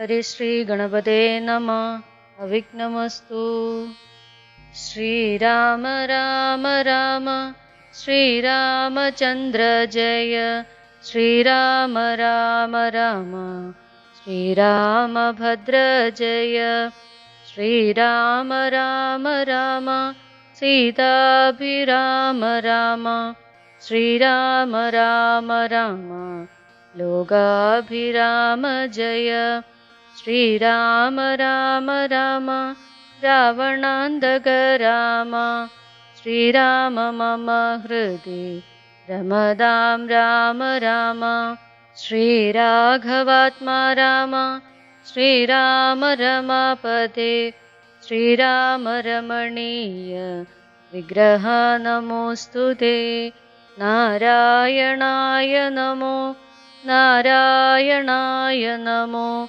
हरिश्रीगणपते नमः। अविघ्नमस्तु। श्रीराम राम राम। श्रीरामचन्द्र जय। श्रीराम राम राम। श्रीरामभद्र जय। श्रीराम राम राम। सीताभिराम राम। श्रीराम राम राम। लोगाभिराम जय श्रीराम राम राम रावणान्तक राम श्रीराम मम हृदि रमदां राम राम। श्रीराघवात्मा राम। श्रीराम रमापते। श्रीराम रमणीय। विग्रह नमोऽस्तु ते। नारायणाय नमो। नारायणाय नमो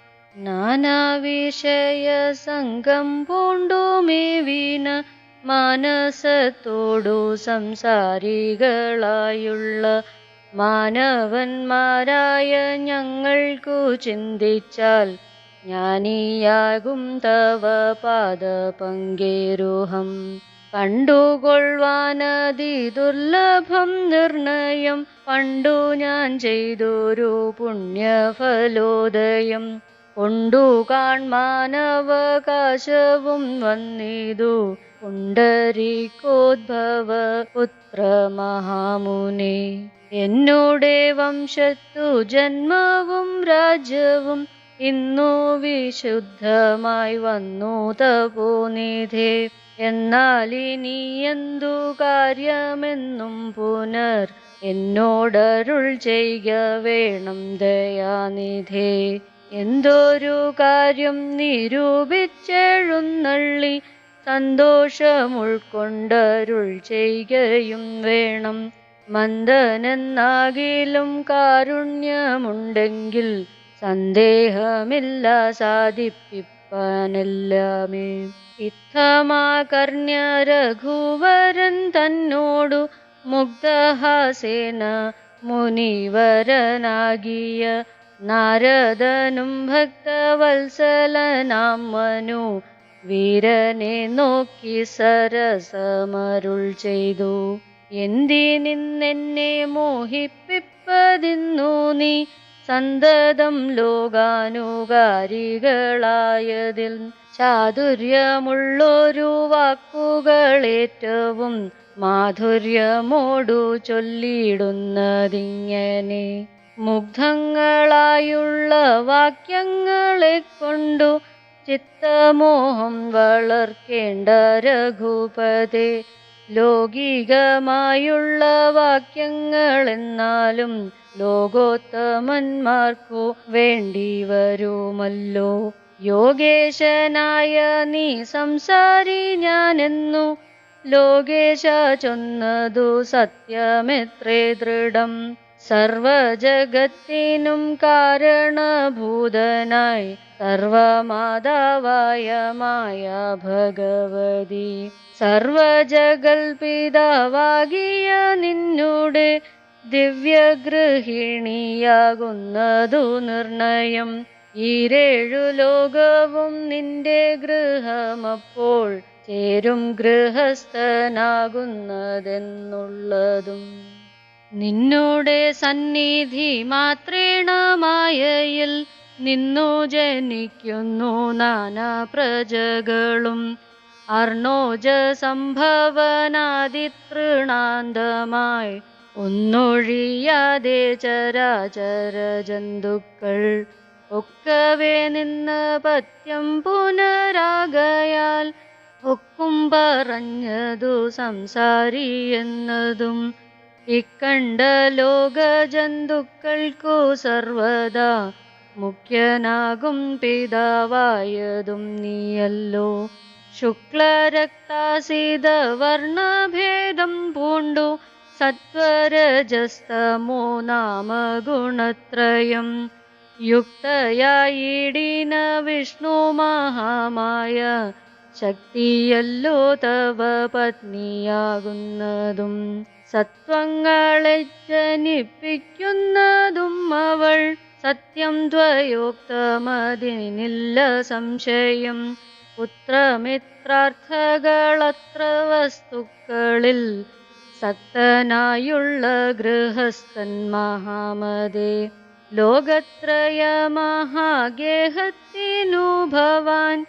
നാനാവിഷയ സംഘം പൂണ്ടുമേവീന മാനസത്തോടു സംസാരികളായുള്ള മാനവന്മാരായ ഞങ്ങൾക്കു ചിന്തിച്ചാൽ ജ്ഞാനിയാകും തവ പാദപങ്കേരുഹം. കണ്ടുകൊള്ളുവാനതി ദുർലഭം നിർണയം പണ്ടു ഞാൻ ചെയ്തൊരു പുണ്യഫലോദയം. കൊണ്ടു കാൺമാനവകാശവും വന്നിതു. പുണ്ടരീകോദ്ഭവ പുത്ര മഹാമുനി എന്നോടെ വംശത്തു ജന്മവും രാജ്യവും ഇന്നു വിശുദ്ധമായി വന്നു തപോനിധേ എന്നാൽ ഇനി എന്തു കാര്യമെന്നും പുനർ എന്നോടരുൾ ചെയ്യുക വേണം ദയാനിധേ. എന്തൊരു കാര്യം നിരൂപിച്ചെഴുന്നള്ളി സന്തോഷമുൾക്കൊണ്ടരുൾ ചെയ്യുകയും വേണം. മന്ദനെന്നാകിലും കാരുണ്യമുണ്ടെങ്കിൽ സന്ദേഹമില്ല സാധിപ്പിപ്പാനെല്ലാമേ. ഇത്തമാകർണ്യ രഘുവരൻ തന്നോടു മുഗ്ധഹാസേന മുനിവരനാകിയ നാരദനും ഭക്തവത്സലനാം മനു വീരനെ നോക്കി സരസമരുൾ ചെയ്തു. എന്തിനിന്നെന്നെ മോഹിപ്പിപ്പതിന്നു നീ സന്തതം ലോകാനുകാരികളായതിൽ. ചാതുര്യമുള്ളൊരു വാക്കുകളേറ്റവും മാധുര്യമോടു ചൊല്ലിയിടുന്നതിങ്ങനെ മുഗ്ധങ്ങളായുള്ള വാക്യങ്ങളെ കൊണ്ടു ചിത്തമോഹം വളർക്കേണ്ട രഘുപതേ. ലൗകികമായുള്ള വാക്യങ്ങളെന്നാലും ലോകോത്തമന്മാർക്കു വേണ്ടി വരുമല്ലോ. യോഗേശനായ നീ സംസാരി ഞാനെന്നു. ലോകേശ ചൊന്നതു സത്യമെത്രേ ദൃഢം. സർവജഗത്തിനും കാരണഭൂതനായി സർവമാതാവായ മായ ഭഗവതി. സർവജഗൽപിതാവാകിയ നിന്നോട് ദിവ്യഗൃഹിണിയാകുന്നതു നിർണയം. ഈരേഴു ലോകവും നിന്റെ ഗൃഹമപ്പോൾ ചേരും ഗൃഹസ്ഥനാകുന്നതെന്നുള്ളതും. നിന്നോടെ സന്നിധി മാത്രേണ മായയിൽ നിന്നു ജനിക്കുന്നു നാനാ പ്രജകളും. അർണോജ സംഭവനാദിതൃണാന്തമായി ഒന്നൊഴിയാതെ ചരാചര ജന്തുക്കൾ ഒക്കവേ നിന്ന് പത്യം പുനരാകയാൽ ഒക്കും പറഞ്ഞതു സംസാരി എന്നതും ഇക്കണ്ട ലോക ജന്തുക്കൾക്കു സർവദാ മുഖ്യനാകും പിതാവായതും നീയല്ലോ. ശുക്ലരക്താസീത വർണഭേദം പൂണ്ടു. സത്വരജസ്തമോ നാമ യുക്തയായിടീന വിഷ്ണു മഹാമായ ശക്തിയല്ലോ തവ പത്നിയാകുന്നതും. സത്വങ്ങളെ ജനിപ്പിക്കുന്നതും അവൾ. സത്യം ദ്വയോക്തമതിനില്ല സംശയം. പുത്രമിത്രാർത്ഥകളത്ര വസ്തുക്കളിൽ സക്തനായുള്ള ഗൃഹസ്ഥൻ മഹാമതേ. ലോകത്രയ മഹാഗേഹത്തിനു ഭവാൻ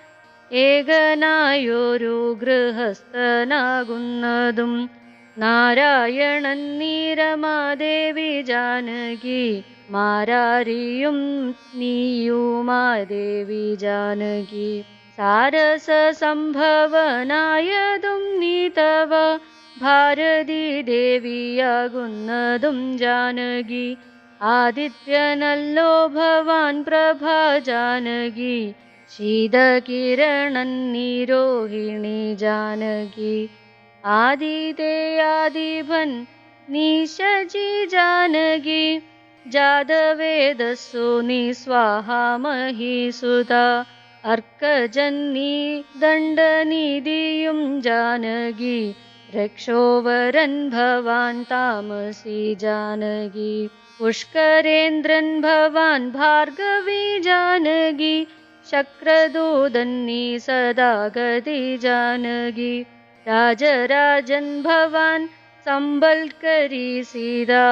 ഏകനായൊരു ഗൃഹസ്ഥനാകുന്നതും നാരായണൻ നീരമാദേവി ജാനകി മാരാരിയും നീയുമാദേവി ജാനകി സാരസ സംഭവനായതും നീ തവ ഭാരതി ദേവിയാകുന്നതും ജാനകി ആദിത്യനല്ലോ ഭവാൻ പ്രഭ ജാനകി ശീതകിരണൻ നീരോഹിണി आदिते आदिभन् निशजी जानगी जाधवेदस्सुनि स्वाहा महीसुता अर्कजन्नी दण्डनिधियुं दीयुं जानगी रक्षोवरन् भवान् तामसी जानगी पुष्करेन्द्रन् भवान् भार्गवी जानगी शक्रदोदन्नी सदा गी जानगी राजराजन् भवान् सम्बल्करी सीता।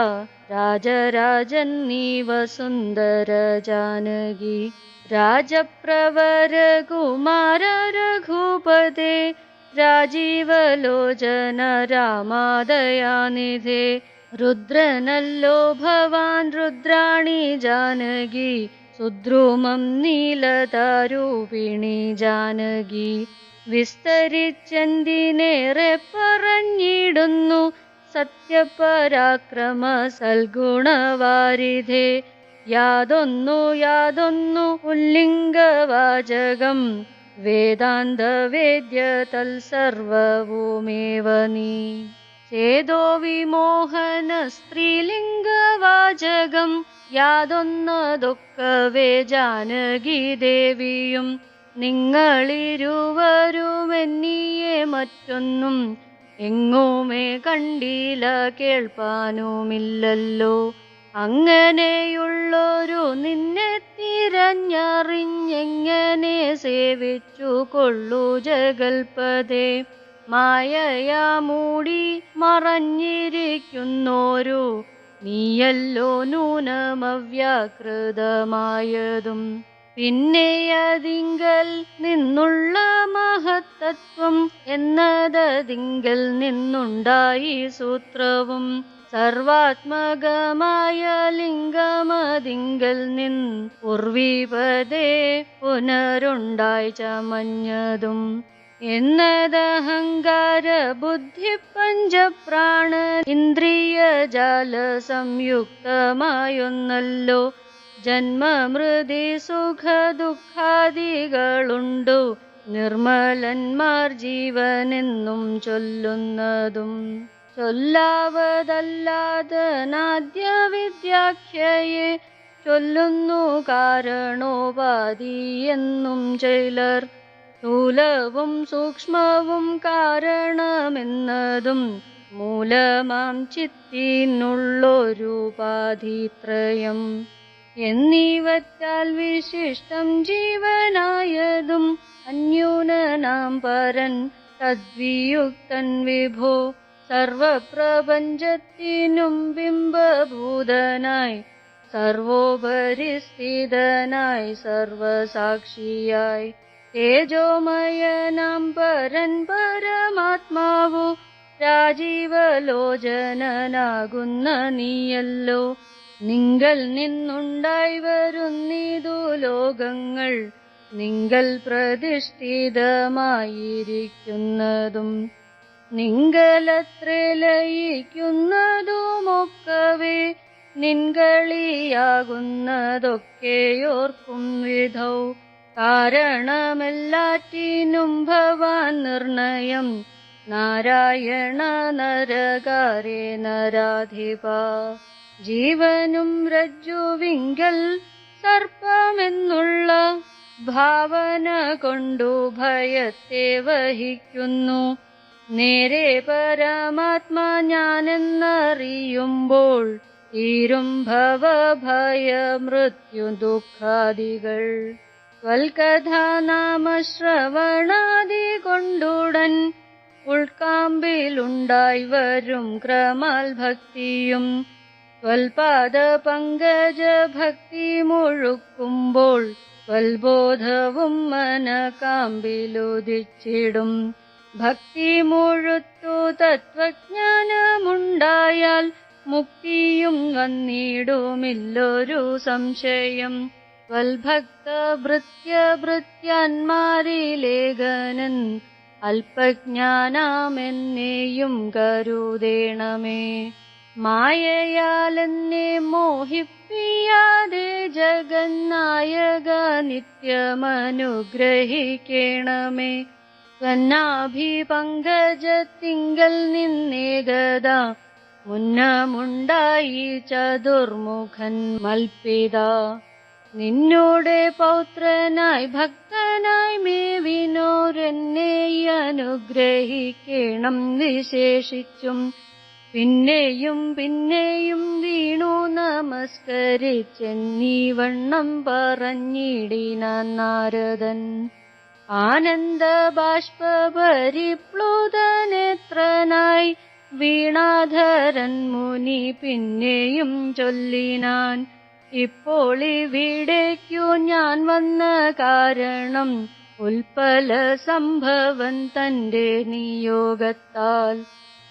राजराजन्नीव सुन्दर जानकी। राजप्रवर कुमार रघुपदे राजीवलोचन रामादयानिधे। रुद्रनल्लो भवान् रुद्राणि जानकी। सुद्रुमं नीलतारूपिणी जानकी। വിസ്തരിച്ചെന്തിനേറെ പറഞ്ഞിടുന്നു സത്യപരാക്രമ സൽഗുണവാരിധേ. യാതൊന്നു യാതൊന്നു പുല്ലിംഗവാചകം വേദാന്തവേദ്യ തൽസർവവുമേവ നീ. ചേതോ വിമോഹന സ്ത്രീലിംഗവാചകം യാതൊന്നതൊക്കവേ ജാനകി ദേവിയും നിങ്ങളിരുവരുമെന്നിയെ മറ്റൊന്നും എങ്ങുമേ കണ്ടില്ല കേൾപ്പാനുമില്ലല്ലോ. അങ്ങനെയുള്ളൊരു നിന്നെ തിരഞ്ഞറിഞ്ഞെങ്ങനെ സേവിച്ചു കൊള്ളു ജഗൽപതേ. മായയാ മൂടി മറഞ്ഞിരിക്കുന്നോരു നീയല്ലോ നൂനമവ്യാകൃതമായതും. പിന്നെ അതിങ്കൽ നിന്നുള്ള മഹത്തത്വം എന്നതതിങ്കൽ നിന്നുണ്ടായി സൂത്രവും. സർവാത്മകമായ ലിംഗമതിങ്കൽ നിൻ ഉർവീപതേ പുനരുണ്ടായി ചമഞ്ഞതും. എന്നതഹങ്കാര ബുദ്ധി പഞ്ചപ്രാണ ഇന്ദ്രിയ ജാല സംയുക്തമായൊന്നല്ലോ ജന്മമൃതി സുഖ ദുഃഖാദികളുണ്ടു നിർമ്മലന്മാർ ജീവനെന്നും ചൊല്ലുന്നതും ചൊല്ലാവതല്ലാതനാദ്യ വിദ്യാഖ്യയെ ചൊല്ലുന്നു കാരണോപാധി എന്നും ചിലർ സ്ഥൂലവും സൂക്ഷ്മവും കാരണമെന്നതും മൂലമാം ചിത്തിനുള്ളൊരുപാധിത്രയം. എന്നിവറ്റാൽ വിശിഷ്ടം ജീവനായതും അന്യൂനനാം പരൻ തദ്വിയുക്തൻ വിഭോ സർവപ്രപഞ്ചത്തിനും ബിംബഭൂതനായി സർവോപരിസ്ഥിതനായി സർവസാക്ഷിയായി തേജോമയനാം പരൻ പരമാത്മാവു രാജീവലോചനനാകുന്ന നീയല്ലോ നിങ്കൽ നിന്നുണ്ടായി വരുന്നിതു ലോകങ്ങൾ നിങ്ങൾ പ്രതിഷ്ഠിതമായിരിക്കുന്നതും നിങ്കലത്ര ലയിക്കുന്നതുമൊക്കവേ നിൻകളിയാകുന്നതൊക്കെയോർക്കും വിധൗ. കാരണമെല്ലാറ്റിനും ഭവാൻ നിർണയം. നാരായണ നരകാരേ നരാധിപ. ജീവനും രജ്ജുവിങ്കൽ സർപ്പമെന്നുള്ള ഭാവന കൊണ്ടു ഭയത്തെ വഹിക്കുന്നു. നേരെ പരമാത്മാ ഞാനെന്നറിയുമ്പോൾ തീരും ഭവഭയ മൃത്യു ദുഃഖാദികൾ. വൽക്കഥാനാമശ്രവണാദി കൊണ്ടുടൻ ഉൾക്കാമ്പിലുണ്ടായി വരും ക്രമാൽ ഭക്തിയും വൽപാദ പങ്കജ ഭക്തി മുഴുക്കുമ്പോൾ വൽബോധവും മനകാമ്പിലുദിച്ചിടും ഭക്തി മുഴുത്തു തത്വജ്ഞാനമുണ്ടായാൽ മുക്തിയും വന്നിടുമില്ലൊരു സംശയം. വൽഭക്ത ഭൃത്യഭൃത്യന്മാരിലേഖനൻ അല്പജ്ഞാനാമെന്നെയും കരുതേണമേ. മായയാലെന്നെ മോഹിപ്പിയാതെ ജഗന്നായക നിത്യമനുഗ്രഹിക്കണമേ. സ്വന്നാഭിപങ്കജത്തിങ്കൽ നിന്നേകത. മുന്നമുണ്ടായി ചതുർമുഖൻ മൽപിത. നിന്നോടെ പൗത്രനായി ഭക്തനായി മേവിനോരെന്നെ അനുഗ്രഹിക്കണം വിശേഷിച്ചും. പിന്നെയും പിന്നെയും വീണു നമസ്കരിച്ചെന്നീ വണ്ണം പറഞ്ഞിടിന നാരദൻ. ആനന്ദ ബാഷ്പരിപ്ലുതനേത്രനായി വീണാധരൻ മുനി പിന്നെയും ചൊല്ലിനാൻ. ഇപ്പോൾ ഇവിടേക്കു ഞാൻ വന്ന കാരണം ഉൽപ്പല സംഭവൻ തന്റെ നിയോഗത്താൽ.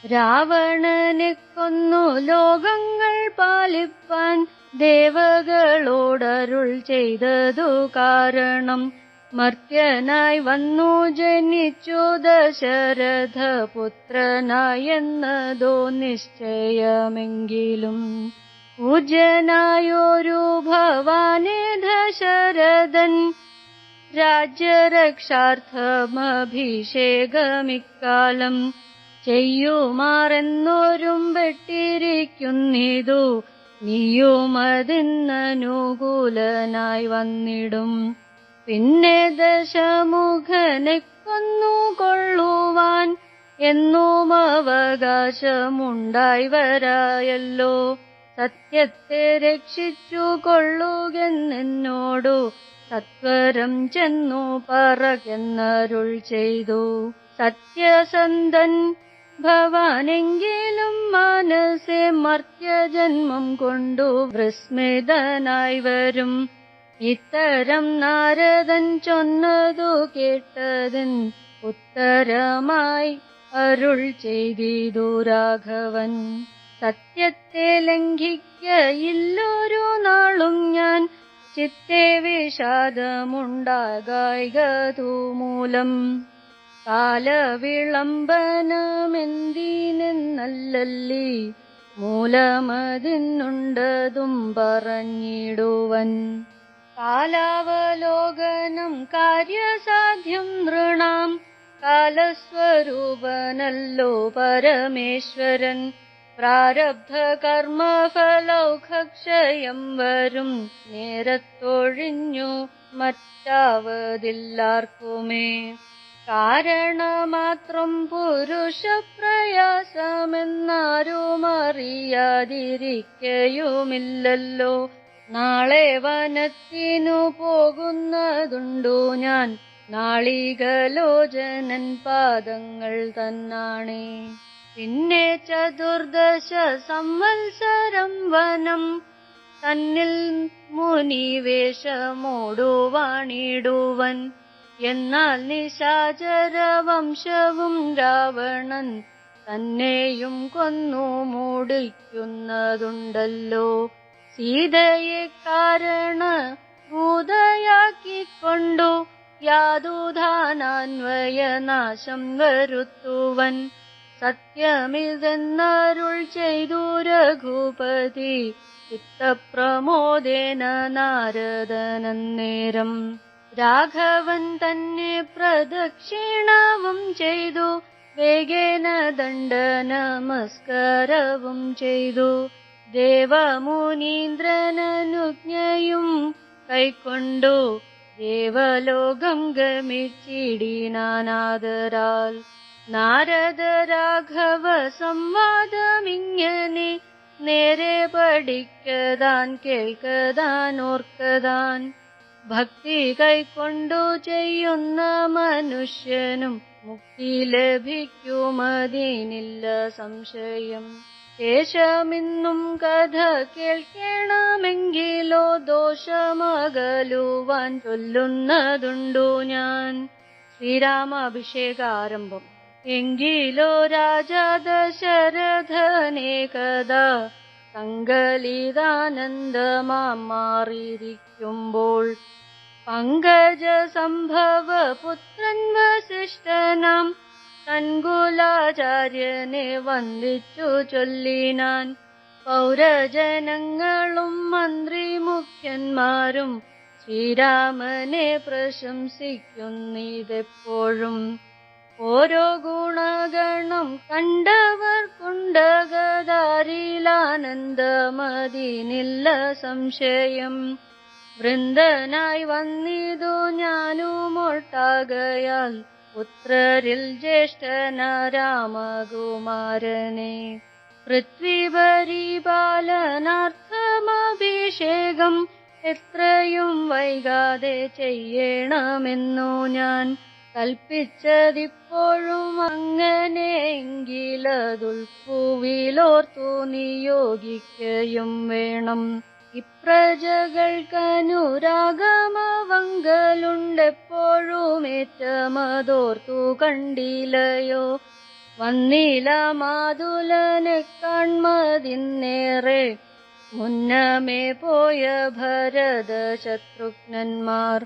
രാവണനെ കൊന്നു ലോകങ്ങൾ പാലിപ്പാൻ ദേവകളോടരുൾ ചെയ്തതു കാരണം. മർത്യനായി വന്നു ജനിച്ചു ദശരഥ പുത്രനായെന്നതോ നിശ്ചയമെങ്കിലും. പൂജനായൊരു ഭവാനെ ദശരഥൻ രാജ്യരക്ഷാർത്ഥമഭിഷേകമിക്കാലം. ചെയ്യുമാറെന്നോരും വെട്ടിരിക്കുന്നിതു നീയുമതിന്നനുകൂലനായി വന്നിടും. പിന്നെ ദശമുഖനെ കൊന്നു കൊള്ളുവാൻ എന്നും അവകാശമുണ്ടായി വരായല്ലോ. സത്യത്തെ രക്ഷിച്ചു കൊള്ളുകെന്നോടു സത്വരം ചെന്നു പറകെന്നരുൾ ചെയ്തു. സത്യസന്ധൻ ഭവാനെങ്കിലും മനസ്സെ മർത്യജന്മം കൊണ്ടു വിസ്മിതനായി വരും. ഇത്തരം നാരദൻ ചൊന്നതു കേട്ടതിൻ ഉത്തരമായി അരുൾ ചെയ്തിതു രാഘവൻ. സത്യത്തെ ലംഘിക്കയില്ലൊരു നാളും ഞാൻ ചിത്തെ വിഷാദമുണ്ടാകായികതു മൂലം കാലവിളംബനമെന്തിനെന്നല്ലല്ലി മൂലമതിന്നുണ്ടതും പറഞ്ഞിടുവൻ. കാലാവലോകനം കാര്യസാധ്യം നൃണാം. കാലസ്വരൂപനല്ലോ പരമേശ്വരൻ. പ്രാരബ്ധ കർമ്മഫലൗഖക്ഷയം വരും. നേരത്തൊഴിഞ്ഞു മറ്റാവതില്ലാർക്കുമേ. കാരണമാത്രം പുരുഷപ്രയാസമെന്നാരുമറിയാതിരിക്കയുമില്ലല്ലോ നാളെ വനത്തിനു പോകുന്നതുണ്ടോ ഞാൻ. നാളികലോചനൻ പാദങ്ങൾ തന്നാണേ. പിന്നെ ചതുർദശ സംവത്സരം വനം. തന്നിൽ മുനിവേഷമോടുവാണിടുവൻ. എന്നാൽ നിശാചര വംശവും രാവണൻ തന്നെയും കൊന്നു മൂടിക്കുന്നതുണ്ടല്ലോ. സീതയെ കാരണ ഭൂതയാക്കിക്കൊണ്ടു യാതുധാനാന്വയനാശം വരുത്തുവൻ. സത്യമിതെന്നരുൾ ചെയ്തു രഘുപതി ചിത്തപ്രമോദേന നാരദനന്നേരം. രാഘവൻ തന്നെ പ്രദക്ഷിണവും ചെയ്തു. വേഗേന ദണ്ഡ നമസ്കാരവും ചെയ്തു. ദേവമുനീന്ദ്രനുജ്ഞയും കൈക്കൊണ്ടു. ദേവലോകം ഗമിച്ചിടിനാനാദരാൽ നാരദ രാഘവ സംവാദമിങ്ങനെ നേരെ പഠിക്കതാൻ കേൾക്കതാൻ ഓർക്കതാൻ. ഭക്തി കൈക്കൊണ്ടു ചെയ്യുന്ന മനുഷ്യനും മുക്തി ലഭിക്കുമതിനില്ല സംശയം. ശേഷമിന്നും കഥ കേൾക്കണമെങ്കിലോ ദോഷമകലുവാൻ ചൊല്ലുന്നതുണ്ടു ഞാൻ. ശ്രീരാമാഭിഷേകാരംഭം. എങ്കിലോ രാജാ ദശരഥനേ കഥ സങ്കലിതാനന്ദമാം മാറിയിരിക്കുമ്പോൾ പങ്കജ സംഭവ പുത്രൻ വസിഷ്ഠനാം തൻകുലാചാര്യനെ വന്ദിച്ചു ചൊല്ലിനാൻ പൗരജനങ്ങളും മന്ത്രി മുഖ്യന്മാരും ശ്രീരാമനെ പ്രശംസിക്കുന്നിതെപ്പോഴും. ഓരോ ഗുണഗണം കണ്ടവർ കുണ്ടകതാരിലാനന്ദമതിനില്ല സംശയം. വൃന്ദനായി വന്നിതു ഞാനുമൊട്ടാകയാൽ പുത്രരിൽ ജ്യേഷ്ഠന രാമകുമാരനെ പൃഥ്വിപരിപാലനാർത്ഥമഭിഷേകം എത്രയും വൈകാതെ ചെയ്യണമെന്നു ഞാൻ കൽപ്പിച്ചതിപ്പോഴും അങ്ങനെയെങ്കിലതുൾപ്പുവിലോർത്തു നിയോഗിക്കയും വേണം. ഇപ്രജകൾക്കനുരാഗമവങ്കലുണ്ടെപ്പോഴും ഏറ്റമതോർത്തു കണ്ടില്ലയോ? വന്നില മാതുലനെ കൺമതിന്നേറെ മുന്നമേ പോയ ഭരത ശത്രുഘ്നന്മാർ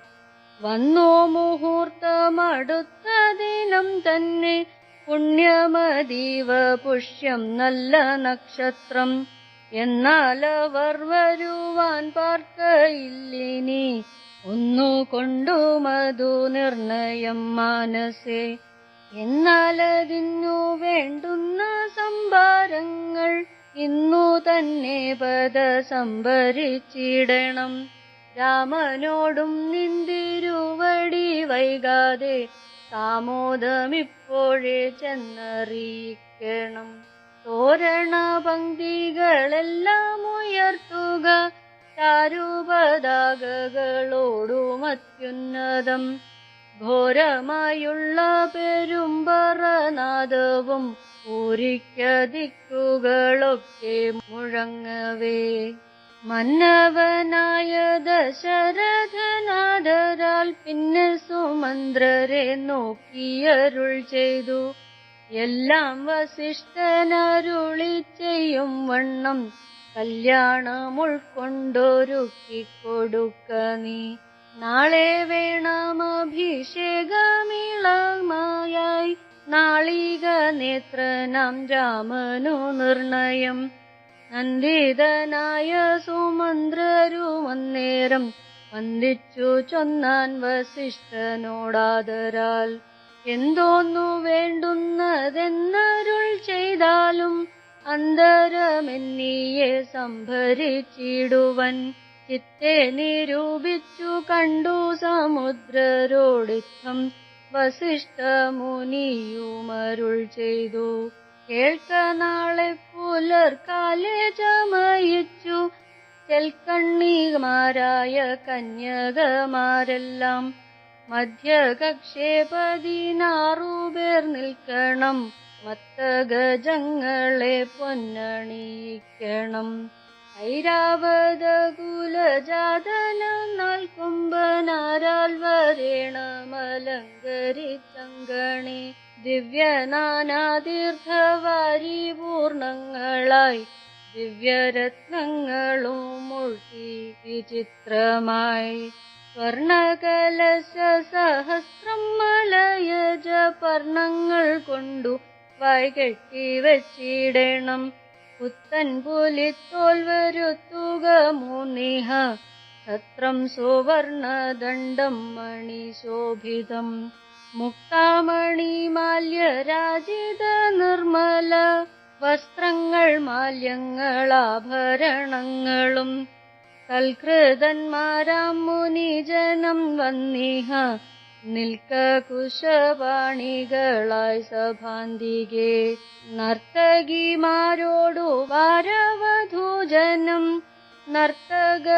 വന്നോ മുഹൂർത്തമടുത്ത ദിനം തന്നെ പുണ്യമതീവ പുഷ്യം നല്ല നക്ഷത്രം. എന്നാൽ അവർ വരുവാൻ പാർക്കയില്ലിനി ഒന്നു കൊണ്ടു മധു നിർണയം മാനസേ. എന്നാൽ അതിന്നു വേണ്ടുന്ന സംഭാരങ്ങൾ ഇന്നു തന്നെ പദ സംഭരിച്ചിടണം രാമനോടും നിന്തിരുവടി വൈകാതെ താമോദമിപ്പോഴേ ചെന്നറിയിക്കണം. തോരണ പങ്ക്തികളെല്ലാം ഉയർത്തുക ചാരുപതാകകളോടും അത്യുന്നതം ഘോരമായുള്ള പെരുമ്പറനാദവും ഊരിക്കതിക്കുകളൊക്കെ മുഴങ്ങവേ. മന്നവനായ ദശരഥനാദരാൽ പിന്നെ സുമന്ത്രരെ നോക്കിയരുൾ ചെയ്തു. എല്ലാം വസിഷ്ഠനരുളി ചെയ്യും വണ്ണം കല്യാണം ഉൾക്കൊണ്ടൊരുക്കിക്കൊടുക്ക നീ നാളെ വേണം അഭിഷേകമിളമായി നാളിക നേത്രനാം രാമനു നിർണയം. നന്ദിതനായ സുമന്ത്രരുമന്നേരം വന്ദിച്ചു ചൊന്നാൻ വസിഷ്ഠനോടാദരാൽ. എന്തോന്നു വേണ്ടുന്നതെന്നരുൾ ചെയ്താലും അന്തരമെന്നിയെ സംഭരിച്ചിടുവൻ. ചിത്തെ നിരൂപിച്ചു കണ്ടു സമുദ്രരോടിത്തം വസിഷ്ഠ മുനിയുമരുൾ ചെയ്തു. കേൾക്ക നാളെ പുലർക്കാലെ ചമയിച്ചു ചെൽക്കണ്ണിമാരായ കന്യകമാരെല്ലാം മധ്യകക്ഷേ പതിനാറുപേർ നിൽക്കണം. മത്തഗജങ്ങളെ പൊന്നണിയിക്കണം. ഐരാവത കുലജാതനം നൽകുമ്പനാരാൽ വരേണമലങ്കരിച്ചങ്കണി. ദിവ്യനാനാതീർത്ഥവാരി പൂർണങ്ങളായി ദിവ്യരത്നങ്ങളും മുഴുകി വിചിത്രമായി. സ്വർണകലശ സഹസ്രം മലയജ പർണങ്ങൾ കൊണ്ടു വൈകെട്ടി വച്ചിടണം. പുത്തൻ പുലിത്തോൽ വരുത്തുക മൂന്നിഹ. ഛത്രം സുവർണദണ്ഡം മണിശോഭിതം മുക്താമണി മാല്യരാജിത നിർമ്മല വസ്ത്രങ്ങൾ മാല്യങ്ങളാഭരണങ്ങളും. കൽകൃതന്മാരാം മുനിജനം വന്നിഹ നിൽക്ക കുശപാണികളായി സഭാന്തികെ. നർത്തകിമാരോടു വാരവധൂജനം നർത്തക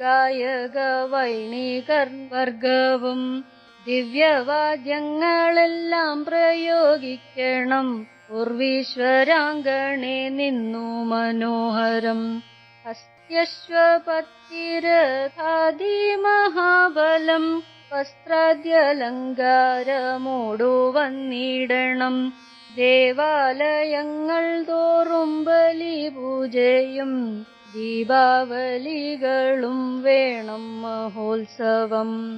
ഗായക വൈണികർ വർഗവും. ദിവ്യവാദ്യങ്ങളെല്ലാം പ്രയോഗിക്കണം. ഉർവീശ്വരാങ്കണേ നിന്നു മനോഹരം. ഹസ്ത്യശ്വപത്തിരഥാദി മഹാബലം വസ്ത്രാദ്യലങ്കാരമോടു വന്നിടണം ദേവാലയങ്ങൾ തോറും ബലി പൂജയും ദീപാവലികളും വേണം മഹോത്സവം.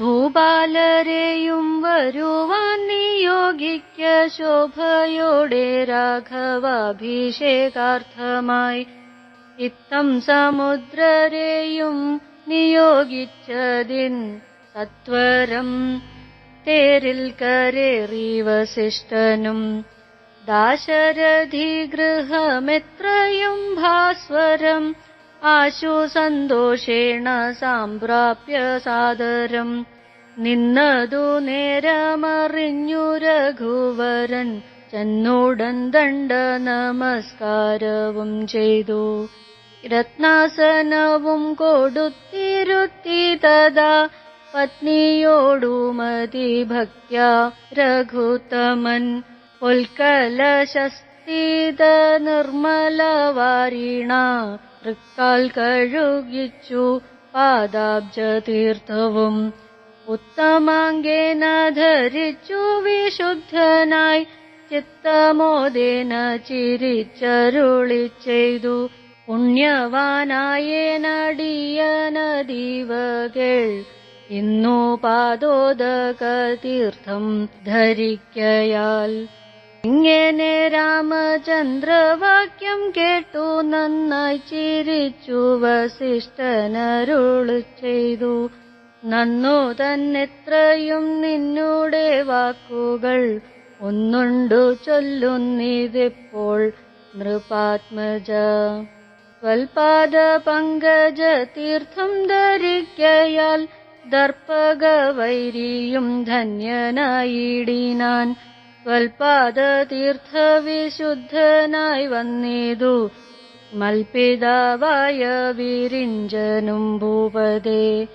ഭൂപാലരെയും വരുവാൻ നിയോഗിക്ക ശോഭയോടെ രാഘവാഭിഷേകാർത്ഥമായി. ഇത്തം സമുദ്രരെയും നിയോഗിച്ചതിൻ സത്വരം തേരിൽ കരേറി വസിഷ്ഠനും. ദാശരഥി ഗൃഹമെത്രയും ഭാസ്വരം ആശു സന്തോഷേണ സാമ്പ്രാപ്യ സാദരം. നിന്നതു നേരമറിഞ്ഞു രഘുവരൻ ചെന്നുടൻ ദണ്ഡ നമസ്കാരവും ചെയ്തു. രത്നാസനവും കൊടുത്തിരുത്തി തഥാ പത്നിയോടു മതിഭക്യ ശസ്തിത നിർമ്മല നിർമ്മലവാരിണ തൃക്കാൽ കഴുകിച്ചു പാദാബ്ജതീർത്ഥവും ഉത്തമാങ്കേന ധരിച്ചു വിശുദ്ധനായി ചിത്തമോദേന ചിരിച്ചരുളി ചെയ്തു. പുണ്യവാനായേനടിയനദീവകൾ ഇന്നു പാദോദക തീർത്ഥം ധരിക്കയാൽ ഇങ്ങനെ രാമചന്ദ്രവാക്യം കേട്ടു നന്നായി ചിരിച്ചു വസിഷ്ഠനരുളു ചെയ്തു. നന്നു തന്നെത്രയും നിന്നൂടെ വാക്കുകൾ ഒന്നുണ്ടു ചൊല്ലുന്നിതിപ്പോൾ നൃപാത്മജ. സ്വൽപാദ പങ്കജ തീർത്ഥം ധരിക്കയാൽ ദർപ്പക വൈരിയും ധന്യനായിടിനാൻ സ്വൽപാദ തീർത്ഥ വിശുദ്ധനായി വന്നിതു. മൽപിതാവായ വിരിഞ്ചനും ഭൂപതേ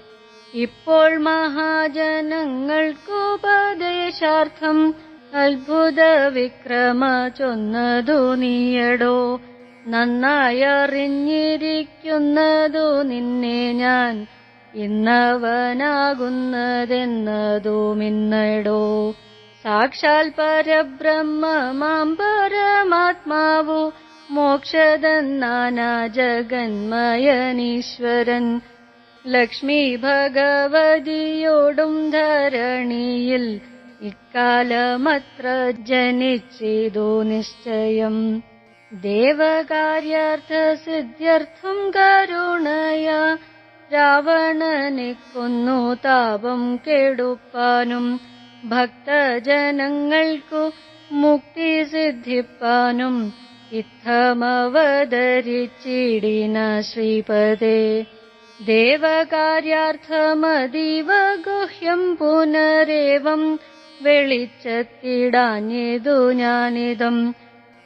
ഇപ്പോൾ മഹാജനങ്ങൾക്കുപദേശാർത്ഥം അത്ഭുത വിക്രമ ചൊന്നതു നീയടോ. നന്നായറിഞ്ഞിരിക്കുന്നതു നിന്നെ ഞാൻ ഇന്നവനാകുന്നതെന്നതുമിന്നടോ साक्षात् परब्रह्म मां परमात्मावो मोक्षदन्नाना जगन्मयनीश्वरन् लक्ष्मी भगवतीयो धरणिल् इकालमत्र निश्चयम्। देवकार्यार्थसिद्ध्यर्थं करुणया रावणन को तापं केडुपनाम्। ഭക്തജനങ്ങൾക്കു മുക്തി സിദ്ധിപ്പാനും ഇത്തമവതരിച്ചിടിന ശ്രീപദേ. ദേവകാര്യാർത്ഥമതീവ ഗുഹ്യം പുനരേവം വെളിച്ചത്തിടാഞ്ഞിതു ഞാനിതം.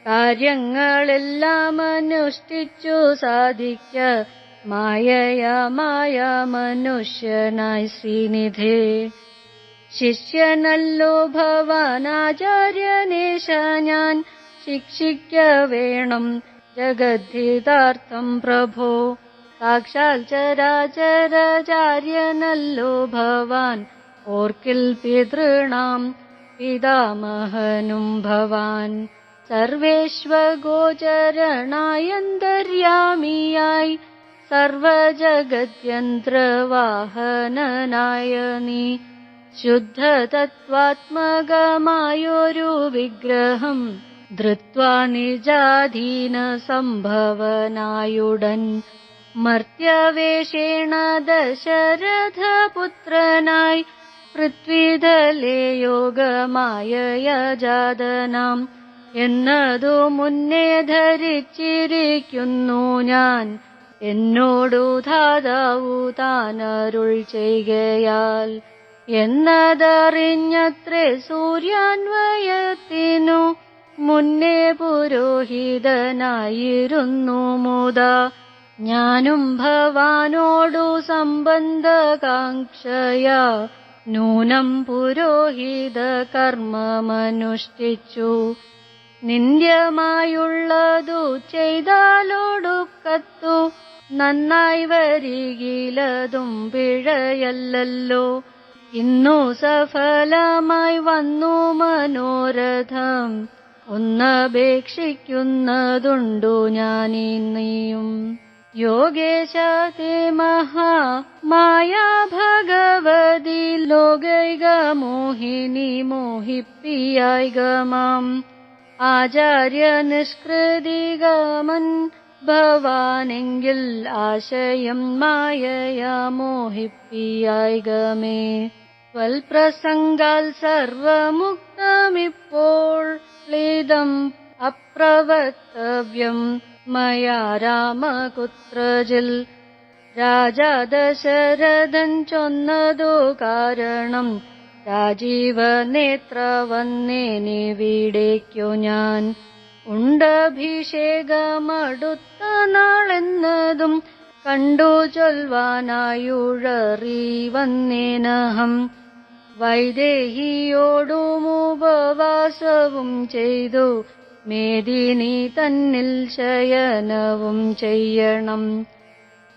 കാര്യങ്ങളെല്ലാം അനുഷ്ഠിച്ചു സാധിക്ക മായയമായ മനുഷ്യനായി ശ്രീനിധേ. शिष्यनल्लो भवानाचार्यनेशान् शिक्षिक्य वेणम् जगद्धितार्थम् प्रभो। साक्षाच्चराचराचार्यनल्लो भवान् ओर्किल् पितॄणां पितामहनुं भवान्। सर्वेष्वगोचरणायन्तर्यामीयाय सर्वजगद्यन्त्रवाहननायनि। സർവേശ്വഗോചരണായന്തര്യാമിയായി സർവജഗത്യന്ത്രവാഹനനായ നീ ശുദ്ധതത്വാത്മകമായൊരു വിഗ്രഹം ധൃത്വാ നിജാധീന സംഭവനായുടൻ മർത്യവേഷേണ ദശരഥപുത്രനായി പൃഥ്വിതലേ യോഗമായ യജാതനാം എന്നതു മുന്നേ ധരിച്ചിരിക്കുന്നു ഞാൻ എന്നോടു ധാതാവു താനരുൾ ചെയ്കയാൽ എന്നതറിഞ്ഞത്രേ സൂര്യാന്വയത്തിനു മുന്നേ പുരോഹിതനായിരുന്നു മുത. ഞാനും ഭവാനോടു സംബന്ധകാംക്ഷയ. നൂനം പുരോഹിത കർമ്മമനുഷ്ഠിച്ചു നിന്ദ്യമായുള്ളതു ചെയ്താലൊടുക്കത്തു നന്നായി വരികിലതും പിഴയല്ലല്ലോ. ഇന്നു സഫലമായി വന്നു മനോരഥം. ഒന്നപേക്ഷിക്കുന്നതുണ്ടു ഞാനിന്നിയും. യോഗേശ തേ മഹാ മായാ ഭഗവതി ലോകൈക മോഹിനി മോഹിപ്പിയായികമാം ആചാര്യ നിഷ്കൃതികമൻ ഭവാനെങ്കിൽ ആശയം മായയാ മോഹിപ്പിയായികമേ സ്വൽപ്രസംഗാൽ സർവമുക്തമിപ്പോൾ ലിതം അപ്രവക്തവ്യം മയാ രാമകുത്രജിൽ രാജാ ദശരഥൻ ചൊന്നതോ കാരണം രാജീവ നേത്ര വന്നേനിവിടേക്കു ഞാൻ. ഉണ്ടഭിഷേകമടുത്ത നാളെന്നതും കണ്ടു ചൊൽവാനായുഴറി വന്നേനഹം. വൈദേഹിയോടും ഉപവാസവും ചെയ്തു മേദിനി തന്നിൽ ശയനവും ചെയ്യണം.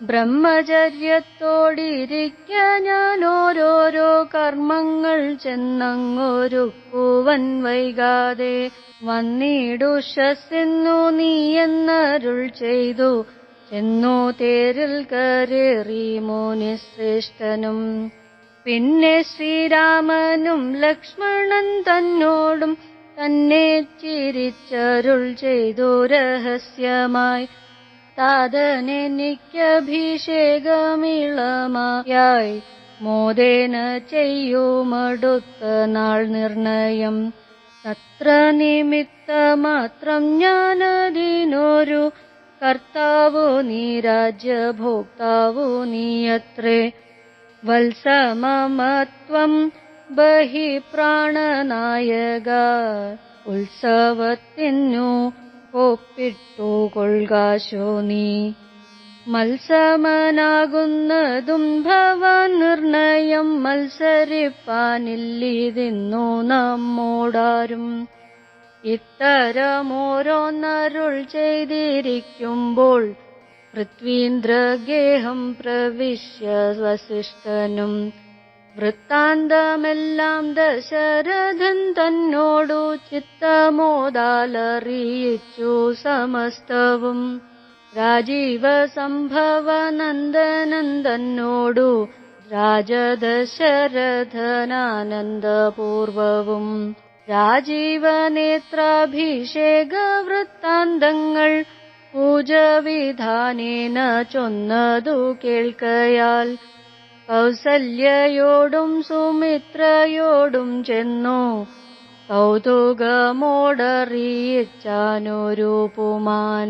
ബ്രഹ്മചര്യത്തോടിരിക്ക ഞാൻ ഓരോരോ കർമ്മങ്ങൾ ചെന്നങ്ങൊരുക്കുവൻ വൈകാതെ വന്നിടുഷസ്സെന്നു നീ എന്നരുൾ ചെയ്തു. എന്നോ തേരിൽ കരേറി മുനിശ്രേഷ്ഠനും. പിന്നെ ശ്രീരാമനും ലക്ഷ്മണൻ തന്നോടും തന്നെ ചിരിച്ചരുൾ ചെയ്തു രഹസ്യമായി. താതനെനിക്കഭിഷേകമിളമായി മോദേന ചെയ്യുമടുത്ത നാൾ നിർണയം. तत्र निमित्तमात्रम् ज्ञानदिनोरु कर्तावो निराजभोक्तावो नियत्रे। वल्समत्वम् बहिः प्राणनायगा। उत्सवतिन्नो कोपिट्टु गोल्गाशोनि മത്സമനാകുന്നതും ഭവ നിർണയം മത്സരിപ്പാനില്ലിതിന്നു നമ്മോടാരും. ഇത്തരമോരോന്നരുൾ ചെയ്തിരിക്കുമ്പോൾ പൃഥ്വീന്ദ്രഗേഹം പ്രവിശ്യ വസിഷ്ഠനും. വൃത്താന്തമെല്ലാം ദശരഥൻ തന്നോടു ചിത്തമോദാലറിയിച്ചു സമസ്തവും. രാജീവ സംഭവ നന്ദനന്ദനോടു രാജദശരഥനാനന്ദപൂർവവും രാജീവനേത്രാഭിഷേക വൃത്താന്തങ്ങൾ പൂജവിധാനേന ചൊന്നതു കേൾക്കയാൽ കൗസല്യയോടും സുമിത്രയോടും ചെന്നു കൗതുകമോടറിയിച്ചാനൊരു പുമാൻ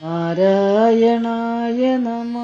നാരായണായ നമ